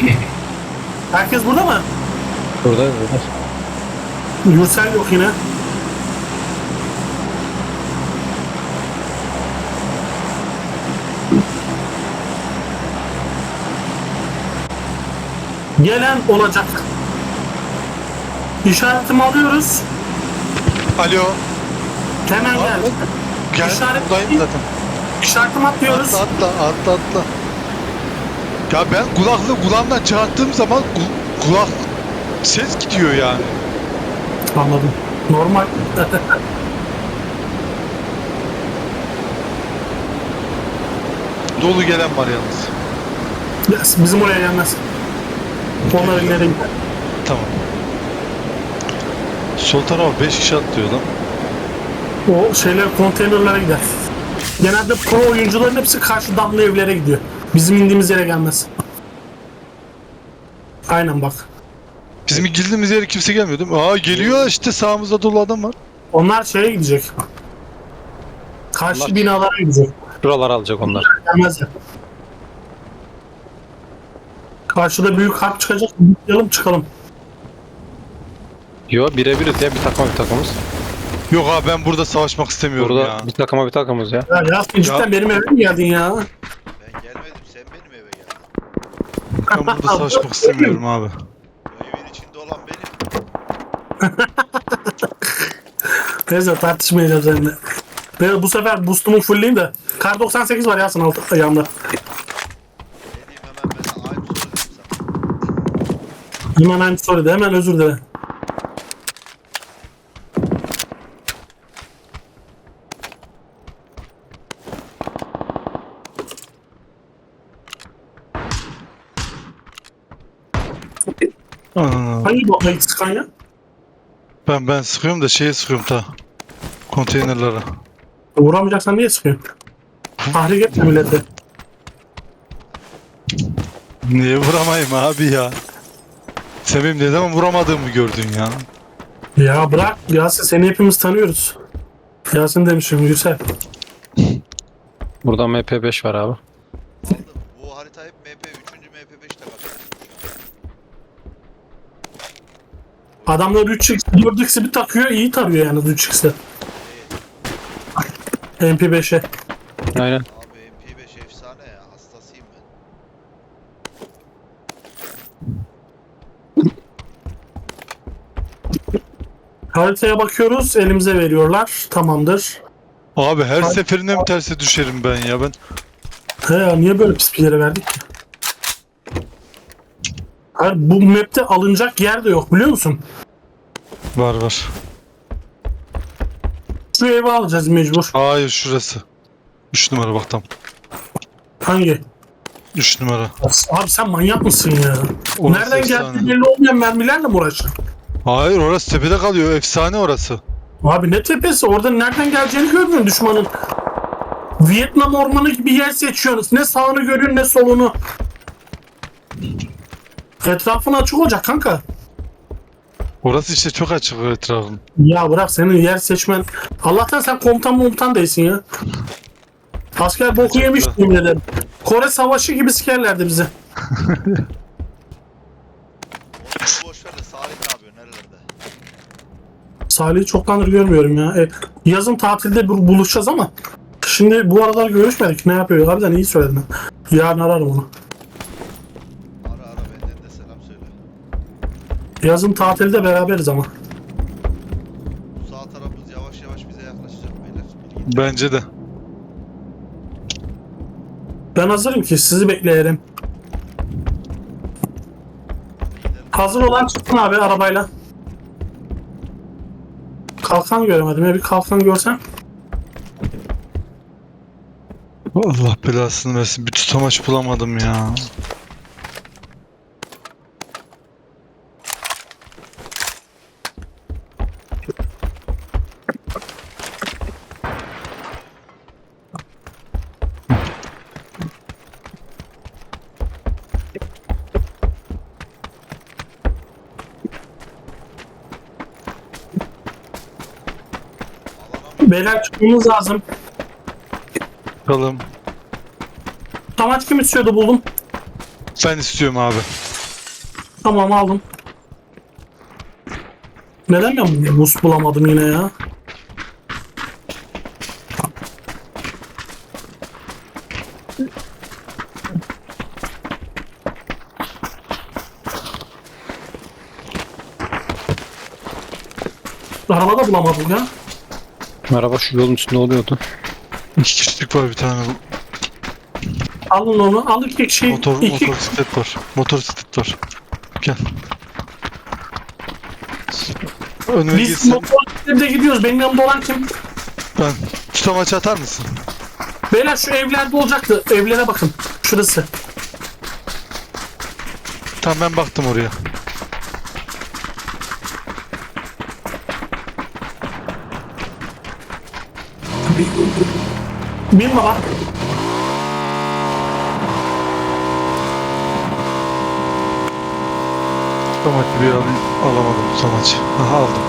Herkes burada mı? Burada burada. Yürsel yok yine. Gelen olacak. İşaretimi alıyoruz. Alo. Hemen gel. Gel İşaret- buradayım zaten. İşaretimi atlıyoruz. Atla atla atla atla. Ya ben kulaklığı kulağımdan çıkarttığım zaman ku- kulak ses gidiyor yani. Anladım. Normal. Dolu gelen var yalnız. Yes, Bizim oraya gelmez. Onların nereye gider? Tamam. Sol tarafa 5 kişi atlıyor lan. O şeyler konteynerlere gider. Genelde pro oyuncuların hepsi karşı damlı evlere gidiyor. Bizim indiğimiz yere gelmez. Aynen bak. Bizim girdiğimiz yere kimse gelmiyor değil mi? Aa geliyor işte sağımızda dolu adam var. Onlar şeye gidecek. Karşı Onlar- binalara gidecek. Şuralar alacak onlar. Gelmezler. Karşıda büyük harp çıkacak. Yalım çıkalım. Yo birebiriz ya bir takıma bir takımız. Yok abi ben burada savaşmak istemiyorum Burada ya. bir takıma bir takımız ya. Ya Yasin cidden benim eve mi geldin ya? Ben gelmedim sen benim eve geldin. Ben burada savaşmak istemiyorum abi. O evin içinde olan benim. Neyse tartışmayacağız seninle. Ben bu sefer boost'umu fullleyeyim de. Kar 98 var Yasin alt ayağımda. Hemen ben aynı söyledim sana. Hemen aynı soru de hemen özür dile. Hangi bombayı sıkan ya? ben ben sıkıyorum da şeye sıkıyorum ta. Konteynerlara. Vuramayacaksan niye sıkıyorsun? Tahrik etme milleti. Niye vuramayayım abi ya? Sen benim ne zaman vuramadığımı gördün ya. Ya bırak Yasin seni hepimiz tanıyoruz. Yasin demişim Yüksel. Burada MP5 var abi. Aldım. Bu harita hep MP 3. MP5'te kalıyor. Adamlar 3x 4x'i bir takıyor iyi tarıyor yani 3x'de. MP5'e. Aynen. Abi MP5 efsane ya. Hastasıyım ben. Haritaya bakıyoruz elimize veriyorlar. Tamamdır. Abi her seferinde mi terse düşerim ben ya ben? He ya niye böyle pis bir yere verdik ki? Hayır bu map'te alınacak yer de yok biliyor musun? Var var. Şu evi alacağız mecbur. Hayır şurası. 3 numara bak tam. Hangi? 3 numara. Abi sen manyak mısın ya? Orası Nereden efsane. geldi belli olmayan mermilerle mi uğraşacaksın? Hayır orası tepede kalıyor. Efsane orası. Abi ne tepesi? Orada nereden geleceğini görmüyorsun düşmanın. Vietnam ormanı gibi yer seçiyorsunuz. Ne sağını görüyorsun ne solunu. Etrafın açık olacak kanka. Orası işte çok açık etrafın. Ya bırak senin yer seçmen. Allah'tan sen komutan komutan değilsin ya. Asker boku yemiş yemin ederim. Kore savaşı gibi sikerlerdi bizi. Onu boş ver de Salih ne yapıyor? Nerelerde? Salih'i çoktandır görmüyorum ya. E, yazın tatilde bu- buluşacağız ama şimdi bu aralar görüşmedik. Ne yapıyor? Harbiden iyi söyledin. Yarın ararım onu. Yazın tatilde beraberiz ama. Sağ tarafımız yavaş yavaş bize yaklaşacak beyler. Bence de. Ben hazırım ki sizi bekleyelim. Hazır olan çıksın abi arabayla. Kalkan göremedim ya bir kalkan görsem. Allah belasını versin. Bir tutamaç bulamadım ya. Beyler çıkmamız lazım. Bakalım. Tamaç kim istiyordu buldum. Ben istiyorum abi. Tamam aldım. Neden ben buz bulamadım yine ya? Arabada bulamadım ya. Araba şu yolun üstünde oluyordu. İki kişilik var bir tane. Alın onu. Al iki kişi. Motor, iki, motosiklet var. Motosiklet var. Gel. Önüme Biz girsin. motorla gidiyoruz. Benim yanımda olan kim? Ben. Tutamaç atar mısın? Beyler şu evlerde olacaktı. Evlere bakın. Şurası. Tamam ben baktım oraya. Bin baba. Tutamaçı bir alayım. Alamadım tutamaçı. Aha aldım.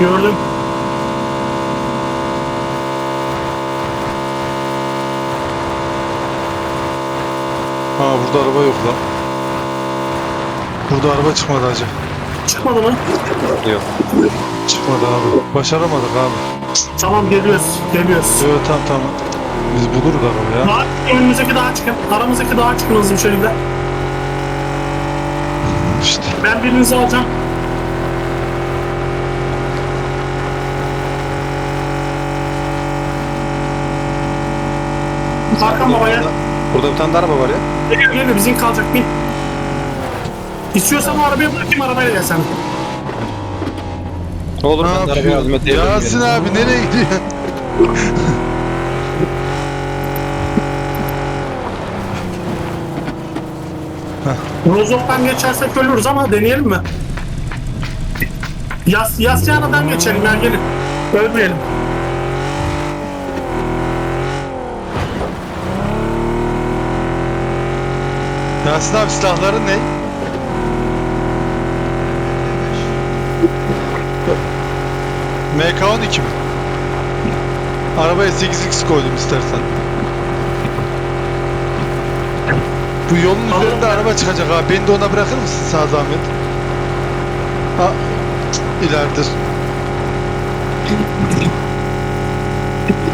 Gördüm. Ha burada araba yok lan. Burada araba çıkmadı hacı. Çıkmadı mı? Yok. Çıkmadı abi. Başaramadık abi. Tamam geliyoruz. Geliyoruz. Yok tamam tamam. Biz buluruz araba ya. Daha, önümüzdeki dağa çıkın. Aramızdaki dağa çıkın hızlı bir şekilde. İşte. Ben birinizi alacağım. Hakan babaya. Burada bir tane de araba var ya. Geliyor geliyor bizim kalacak bin. İstiyorsan o arabayı bırakayım arabayla gel sen. Olur Ne ben de arabaya. Yasin abi nereye gidiyor? Rozok'tan geçersek ölürüz ama deneyelim mi? Yas, Yasyana'dan geçelim ya gelin. Ölmeyelim. Yasin abi silahların ne? MK12 mi? Arabaya 8x koydum istersen. Bu yolun üzerinde araba çıkacak abi. Beni de ona bırakır mısın sağ zahmet? Ha, ileride.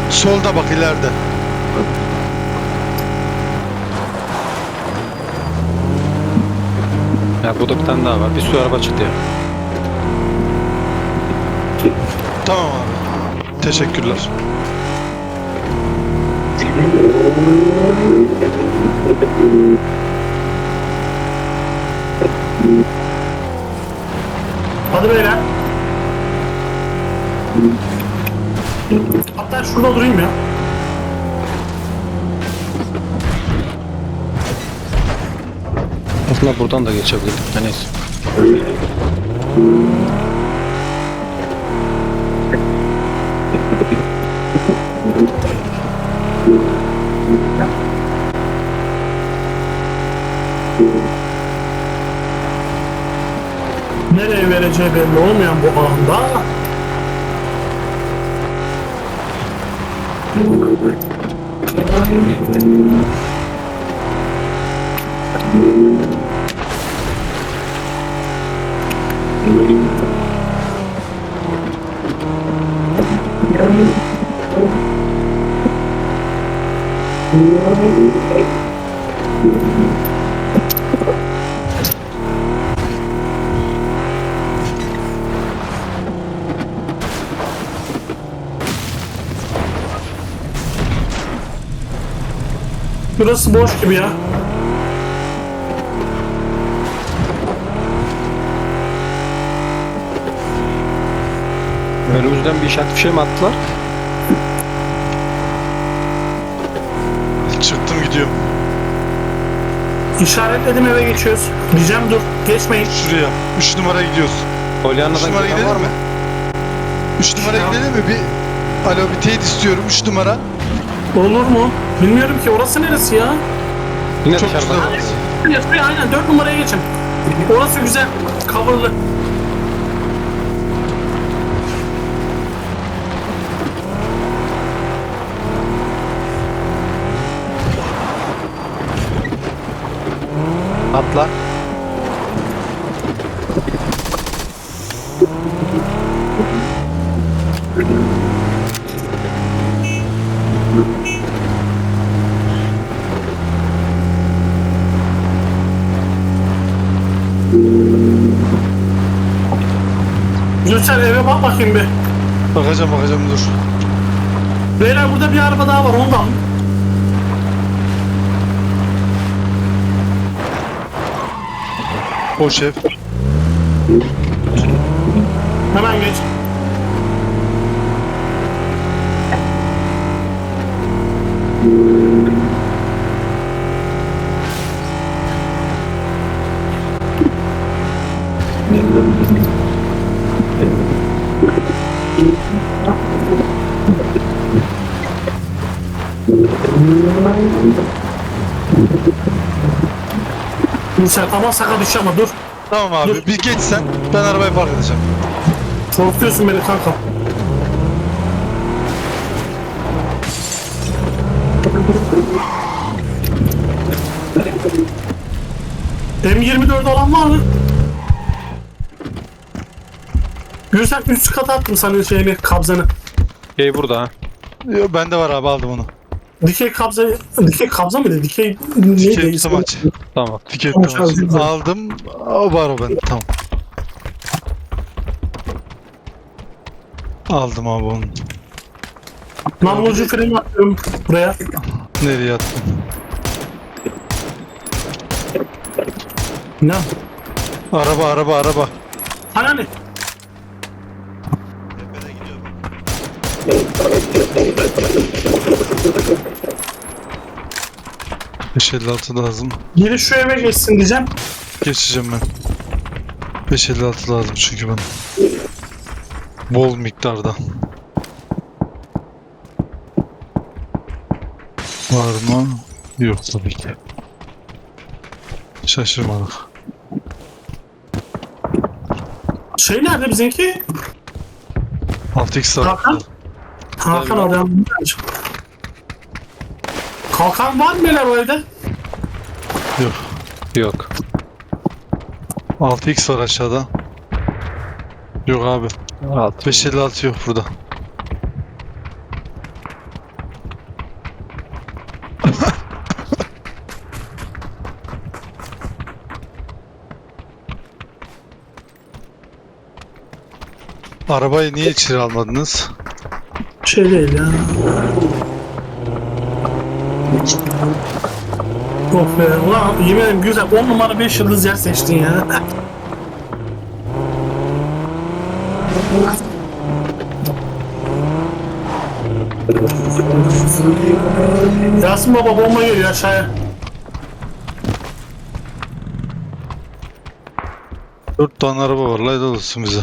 Solda bak ileride. Ya burada bir tane daha var. Bir sürü araba çıktı ya. Tamam abi. Teşekkürler. Hadi beyler. Hatta şurada durayım ya. Aslında buradan da geçebilirdik. de Neyse. Nereye vereceği belli olmayan bu alanda. Burası boş gibi ya. Önümüzden bir işaret bir şey mi attılar? Çıktım gidiyorum. İşaretledim eve geçiyoruz. Diyeceğim dur geçmeyin. Şuraya. 3 numara gidiyoruz. 3 Polyana'dan numara gelen gidelim var mı? mi? 3 numara Tamam. gidelim mi? Bir Alo bir teyit istiyorum 3 numara. Olur mu? Bilmiyorum ki orası neresi ya? Yine Çok dışarıdan. güzel orası. Evet, aynen 4 numaraya geçin. Orası güzel. Coverlı. Atla. Gülsen eve bak bakayım bir. Bakacağım bakacağım dur. Beyler burada bir araba daha var onu da alın. O şef. Hemen geç. Gülsen ama sakın düşme ama dur. Tamam abi Dur. bir geç sen. Ben arabayı park edeceğim. Korkutuyorsun beni kanka. M24 olan var mı? Gülsen üst kata attım sana şeyini, kabzanı. Şey burada ha. Yo, bende var abi aldım onu. Dikey kabza, dikey kabza mıydı? Dikey neydi? Dikey ismi? maç. Tamam. Tiket Tamam, maç. güzel. Aldım. O var o bende tamam. Aldım abi onu. Namlucu freni atıyorum buraya. Nereye attın? Ne? Araba araba araba. Hani ne? Tepede gidiyor bak. 556 lazım. Biri şu eve geçsin diyeceğim. Geçeceğim ben. 556 lazım çünkü bana. Bol miktarda. Var mı? Yok tabii ki. Şaşırmadık. Şey nerede bizimki? 6x Hakan? Hakan adam. Kalkan var mı beyler o evde? Yok. Yok. 6x var aşağıda. Yok abi. Alt. 556 yok burada. Arabayı niye içeri almadınız? Şey değil ya. Of be. Ulan yemin ederim güzel. 10 numara 5 yıldız yer seçtin ya. Yasin baba bomba geliyor aşağıya. Dört tane araba var. Layda olsun bize.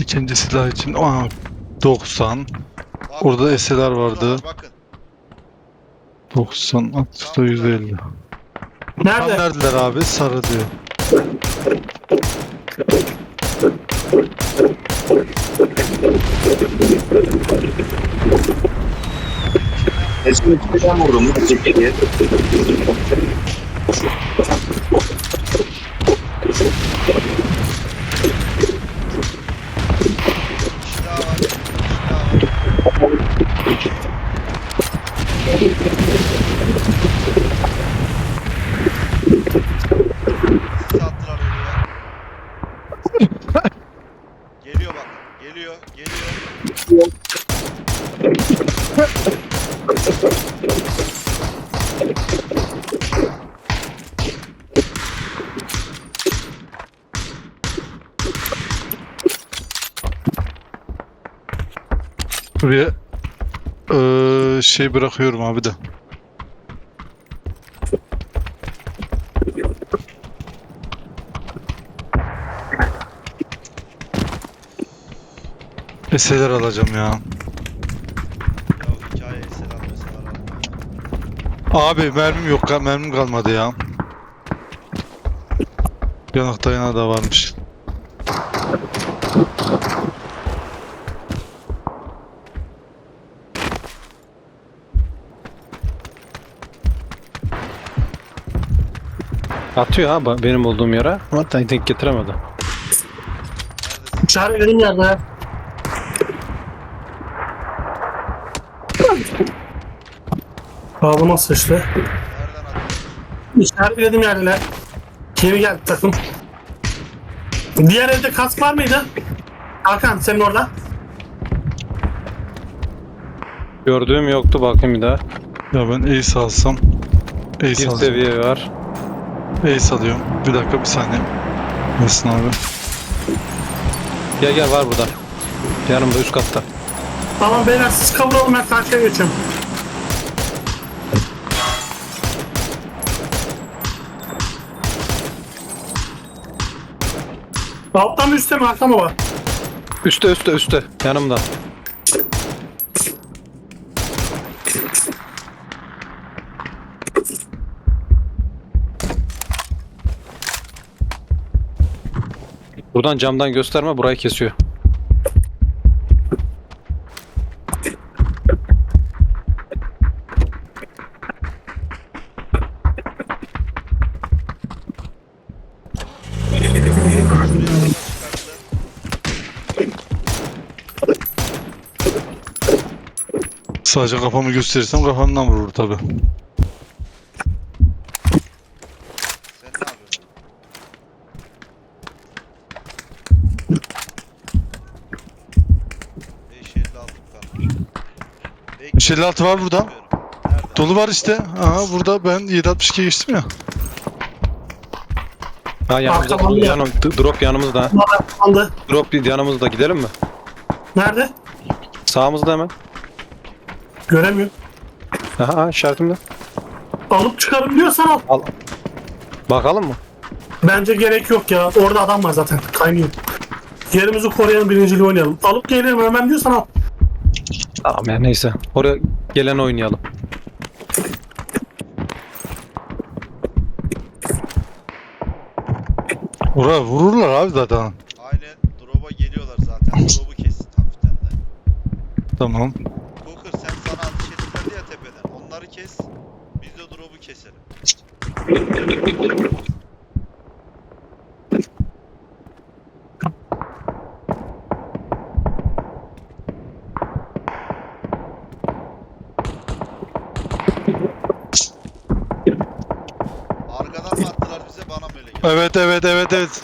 İkinci silah için Aa, 90. Abi, Orada SLR vardı. Bakın. 90. Atışta 150. Tam Nerede? neredeler abi? Sarı diyor. Resmi çıkacağım vurdum. Çekildi. kişi daha var. Bir kişi daha var. Sis attılar oraya. Geliyor bak. Geliyor. Geliyor. Buraya eee, şey bırakıyorum abi de. Eseler alacağım ya. Abi. Mermim yok, mermim kalmadı ya. Yanık dayana da varmış. Atıyor ha benim olduğum yere. Ama denk getiremedi. Neredesin? İşaretledim yerde. Ağzıma sıçtı. Nereden atıyorsun? İşaretledim yerdeler. Geri geldi takım. Diğer evde kask var mıydı? Hakan senin orada. Gördüğüm yoktu bakayım bir daha. Ya ben ace alsam. Ace Bir alacağım. seviye var. Ace alıyorum. Bir dakika bir saniye. Nesin abi? Gel gel var burada. Yanımda üst katta. Tamam beyler siz kavuralım ben karşıya geçiyorum. Alttan mı üstte mi arka mı var? Üste üste üste. Yanımda. Buradan camdan gösterme burayı kesiyor. Sadece kafamı gösterirsem kafamdan vurur tabi. 556 var burada. Dolu var işte. Aha burada ben 762 geçtim ya. Ha yanımızda. Arkadan bir Yanım, drop yanımızda. Bunlar. Drop yanımızda gidelim mi? Nerede? Sağımızda hemen. Göremiyorum. Aha aha, işaretimde. Alıp çıkarım diyorsan al. Al. Bakalım mı? Bence gerek yok ya. Orada adam var zaten. Kaynıyor. Yerimizi koruyalım birinciliği oynayalım. Alıp gelirim ölmem diyorsan al. Tamam ya neyse. Oraya gelen oynayalım. Oraya vururlar abi zaten. Aynen drop'a geliyorlar zaten. Drop'u kessin hafiften de. Tamam. Cooker sen sana ateş ettiler ya tepeden. Onları kes. Biz de drop'u keselim. Arkadan mı attılar bize bana mı öyle geliyor? Evet evet evet evet.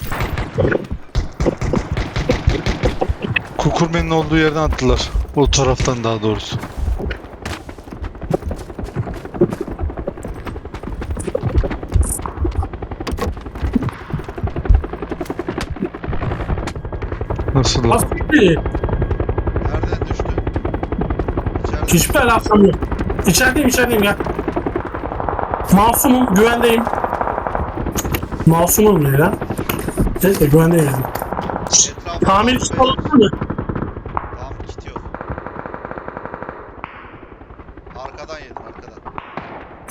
Kukurmen'in olduğu yerden attılar. O taraftan daha doğrusu. Nasıl lan? Nasıl gitti? Nereden düştü? İçeride. Hiçbir alakam yok. İçerideyim içerideyim ya. Masumum güvendeyim. Masumum ne ya? Neyse güvendeyim yani. Etrafı Tamir için olabilir mi? Tamam kit yok. Arkadan yedin arkadan.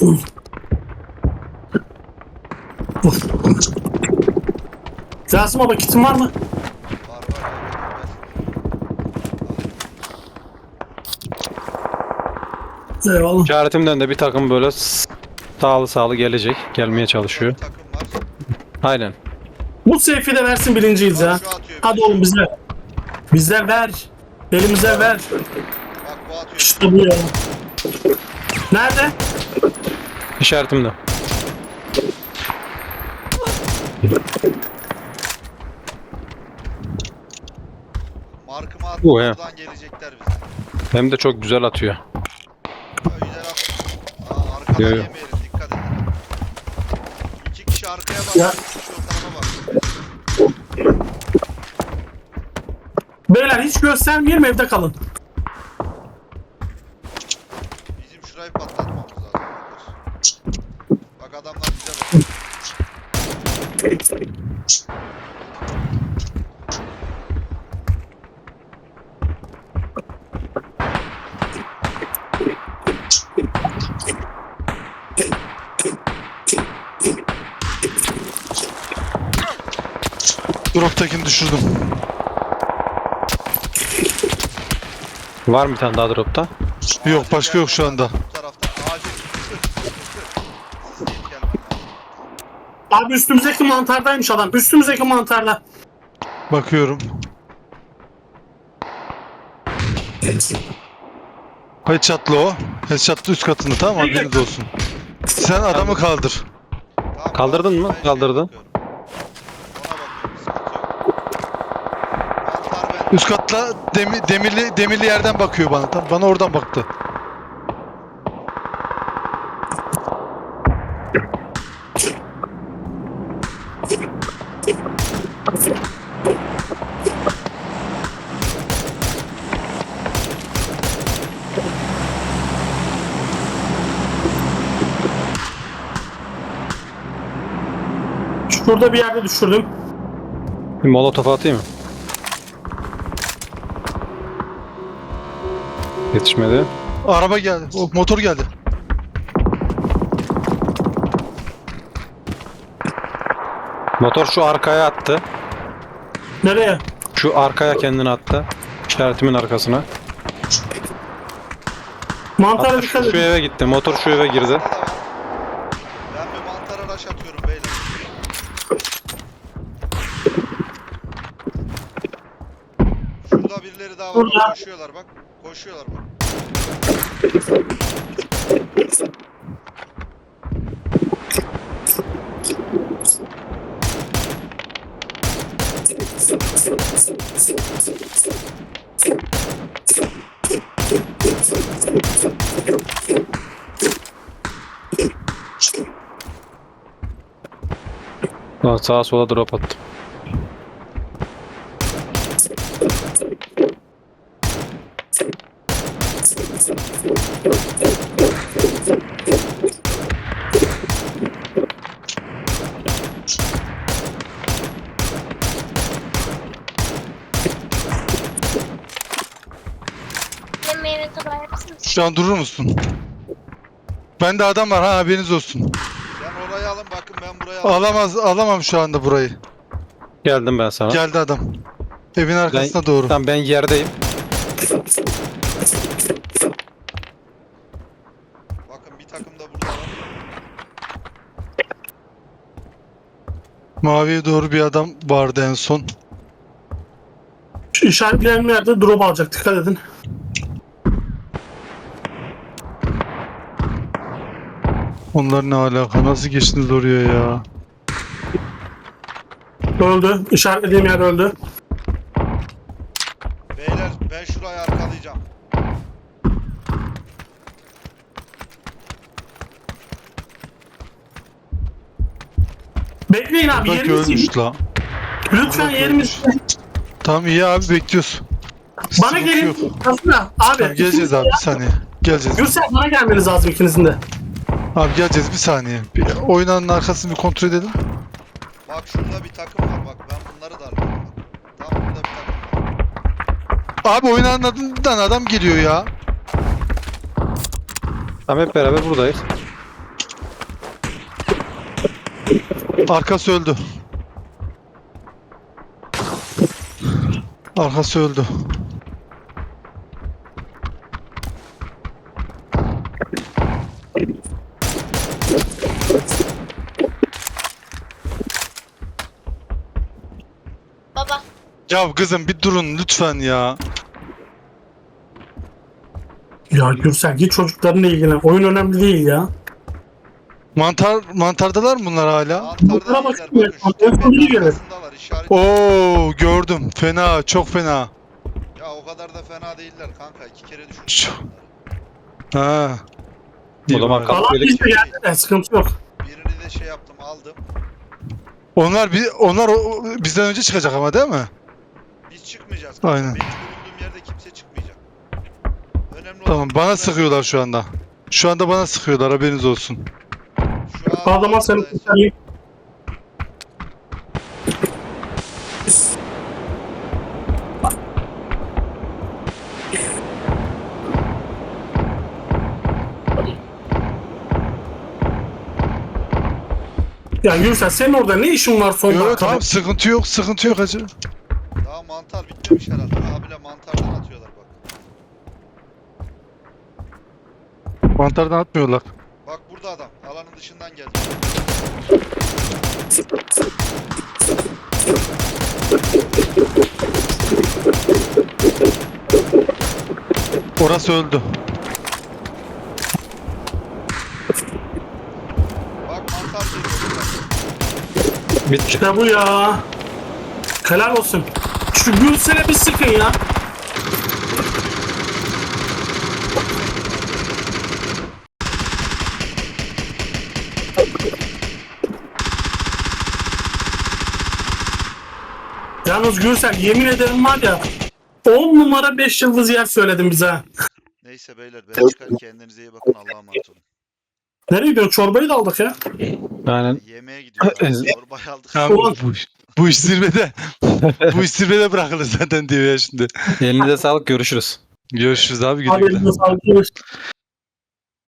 Uy. Uf. Yasim baba kitin var mı? Var var. Ver. Eyvallah. İşaretimden de bir takım böyle s- sağlı sağlı gelecek. Gelmeye çalışıyor. Bir takım var. Aynen. Bu seyfi de versin birinciyiz ya. Hadi bir oğlum şey. bize. Bize ver. Elimize ver. Bak bu atıyor. İşte bu ya. Nerede? İşaretimde. Markımı attı. Bu he. Buradan gelecekler bize. Hem de çok güzel atıyor. Güzel at. Aa, arkadan Yo, yo. yemeyelim Ya. Beyler hiç göstermeyelim evde kalın. Bizim şurayı patlatmamız lazım. Bak adamlar bize bak. Drop'takini düşürdüm. Var mı bir tane daha dropta? Yok başka yok şu anda. Bu tarafta acil. Abi üstümüzdeki mantardaymış adam. Üstümüzdeki mantarda. Bakıyorum. Headshot'lı o. Headshot'lı üst katında tamam mı? Haberiniz olsun. Sen adamı kaldır. Tamam, Kaldırdın mı? ben Kaldırdın. Ona bakıyorum. Sıkıntı yok. Mantar ben. Üst katla demi- demirli demirli yerden bakıyor bana. Tamam, bana oradan baktı. Şurada bir yerde düşürdüm. Bir molotof atayım mı? Yetişmedi. Araba geldi. O motor geldi. Motor şu arkaya attı. Nereye? Şu arkaya kendini attı. İşaretimin arkasına. Mantara Hatta şu, şu eve gitti. Motor şu eve girdi. Ben bir mantara rush atıyorum beyler. Şurada birileri daha var. Burada. Koşuyorlar bak. Koşuyorlar bak. Lan sağa sola drop attım. Şu an durur musun? Bende adam var ha haberiniz olsun. Sen orayı alın bakın ben buraya alayım. Alamaz alamam şu anda burayı. Geldim ben sana. Geldi adam. Evin arkasına doğru. Tamam ben yerdeyim. Bakın bir takım da burada var. Maviye doğru bir adam vardı en son. Şu işaretleyen yerde drop alacak. Dikkat edin. Onlar ne alaka? Nasıl geçtiniz oraya ya? Öldü. İşaretlediğim yer öldü. Beyler ben şurayı arkalayacağım. Bekleyin abi Buradaki yerimiz ölmüş la. Lütfen yerimiz Tamam iyi abi bekliyoruz. Bana Sıkıntı gelin. yok. Aslında abi. Tamam, geleceğiz abi bir saniye. Geleceğiz. Gürsel bana gelmeniz lazım ikinizin de. Abi geleceğiz bir saniye. Bir oynanın arkasını bir kontrol edelim. Bak şurada bir takım var bak ben bunları da alıyorum. Tam burada bir takım var. Abi oynanın adından adam geliyor ya. Tamam hep beraber buradayız. Arkası öldü. Arkası öldü. Baba. Ya kızım bir durun lütfen ya. Ya Gürsel git çocuklarınla ilgilen. Oyun önemli değil ya. Mantar mantardalar mı bunlar hala? Mantarda ya, iyiler bakın şu mantarın tepenin iyi gelir. arkasındalar işaret. Oo gördüm. Fena, çok fena. Ya o kadar da fena değiller kanka iki kere Şu- düşmüş. Ha. O zaman kal- Alan Böyle- bizde geldi de sıkıntı yok. Birini de şey yaptım aldım. Onlar bir onlar o- bizden önce çıkacak ama değil mi? Biz çıkmayacağız kanka. Aynen. Benim bulunduğum yerde kimse çıkmayacak. Önemli olan Tamam bana sıkıyorlar şu anda. Şu anda bana sıkıyorlar haberiniz olsun. Buradayız. kurtarayım. Ya Gürsel senin orada ne işin var son Yok dakikada? tamam sıkıntı yok sıkıntı yok hacı. Daha mantar bitmemiş herhalde. Abiyle mantardan atıyorlar bak. Mantardan atmıyorlar. Bak burada adam. Dışından geldi. Orası öldü. Bak mantar geliyor. Bitti. İşte bu ya. Helal olsun. Şu Gülsel'e bir sıkın ya. Yalnız Gürsel yemin ederim var ya 10 numara 5 yıldız yer söyledim bize. Neyse beyler ben çıkar kendinize iyi bakın Allah'a emanet olun. Nereye gidiyorsun? Çorbayı da aldık ya. Aynen. Yemeğe gidiyoruz. Çorbayı aldık. Tamam, Ulan. bu, iş, bu iş zirvede. bu iş zirvede bırakılır zaten diyor ya şimdi. Elinize sağlık görüşürüz. Görüşürüz abi güle güle. elinize sağlık.